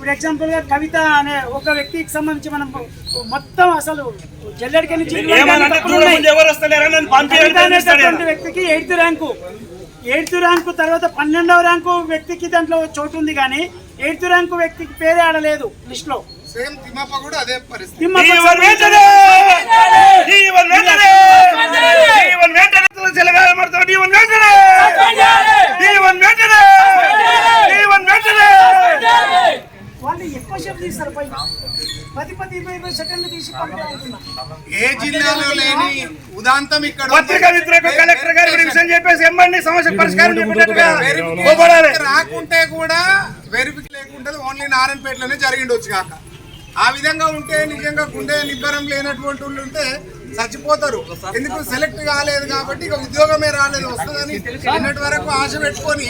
ఇప్పుడు ఎగ్జాంపుల్గా కవిత అనే ఒక వ్యక్తికి సంబంధించి మనం మొత్తం అసలు జల్లెడికి నుంచి వ్యక్తికి ఎయిత్ ర్యాంకు. ఎయిత్ ర్యాంకు తర్వాత పన్నెండవ ర్యాంకు వ్యక్తికి దాంట్లో చోటు ఉంది కానీ ఎయిత్ ర్యాంకు వ్యక్తికి పేరే ఆడలేదు లిస్ట్లో సేమ్ తిమ్మప్ప కూడా అదే పరిస్థితి. సేపు తీస్తారు పైన పది పది ఇరవై ఇరవై సెకండ్లు తీసి ఏ జిల్లాలో లేని ఉదాంతం ఇక్కడ. పత్రికా వ్యతిరేక కలెక్టర్ గారి విషయం చెప్పేసి ఎమ్మండి సమస్య పరిష్కారం చెప్పినట్టుగా. రాకుంటే కూడా వెరిఫిక్ లేకుంటే ఓన్లీ నారాయణపేటలోనే జరిగిండొచ్చు కాక ఆ విధంగా ఉంటే నిజంగా గుండె నిబ్బరం లేనటువంటి వాళ్ళు ఉంటే చచ్చిపోతారు ఎందుకు సెలెక్ట్ కాలేదు కాబట్టి ఇక ఉద్యోగమే రాలేదు వస్తుందని నిన్నటి వరకు ఆశ పెట్టుకొని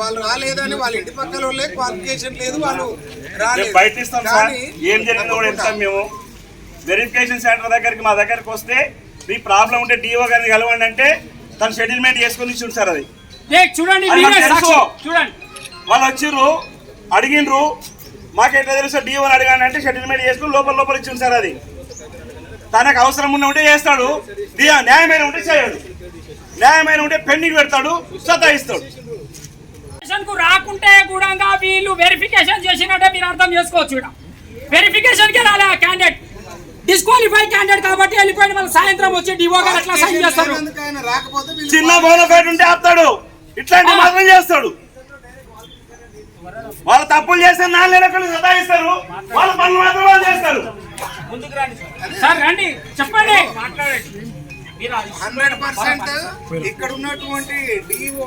వాళ్ళు రాలేదని వాళ్ళ ఇంటి పక్కల వాళ్ళే క్వాలిఫికేషన్ లేదు వాళ్ళు రాలేదు. బయట ఇస్తాం సార్. కానీ ఏం జరిగిందో కూడా ఇస్తాం మేము. వెరిఫికేషన్ సెంటర్ దగ్గరికి మా దగ్గరికి వస్తే మీ ప్రాబ్లం ఉంటే డిఓ గారిని కలవండి అంటే తను సెటిల్మెంట్ చేసుకొని ఇచ్చిండు సార్ అది. చూడండి మాకు చూడండి. వాళ్ళు వచ్చిర్రు అడిగిండ్రు. మాకెట్లా తెలుసు డిఓని అడగాను అంటే సెటిల్మెంట్ చేసుకుని లోపల లోపల ఇచ్చింది సార్ అది. తనకు అవసరం ఉన్న ఉంటే చేస్తాడు. న్యాయమైన ఉంటే చేయడు. న్యాయమైన ఉంటే పెండింగ్ పెడతాడు సతాయిస్తాడు వెరిఫికేషన్కు రాకుంటే కూడా వీళ్ళు వెరిఫికేషన్ చేసినట్టే మీరు అర్థం చేసుకోవచ్చు ఇక్కడ వెరిఫికేషన్కి రాలే ఆ క్యాండిడేట్ డిస్క్వాలిఫై క్యాండిడేట్ కాబట్టి వెళ్ళిపోయిన వాళ్ళు సాయంత్రం వచ్చి డివో గారు ఎట్లా సైన్ చేస్తారు? చిన్న బోనఫైడ్ ఉంటే ఆపుతాడు. ఇట్లాంటి మాత్రం చేస్తాడు. వాళ్ళు తప్పులు చేస్తే నాలుగు నెలలు సతాయిస్తారు. వాళ్ళ పనులు మాత్రం వాళ్ళు చేస్తారు. సార్ రండి. చెప్పండి. హండ్రెడ్ పర్సెంట్ ఇక్కడ ఉన్నటువంటి డిఓ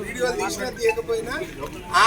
వీడియో తీసినా తీయకపోయినా ఆ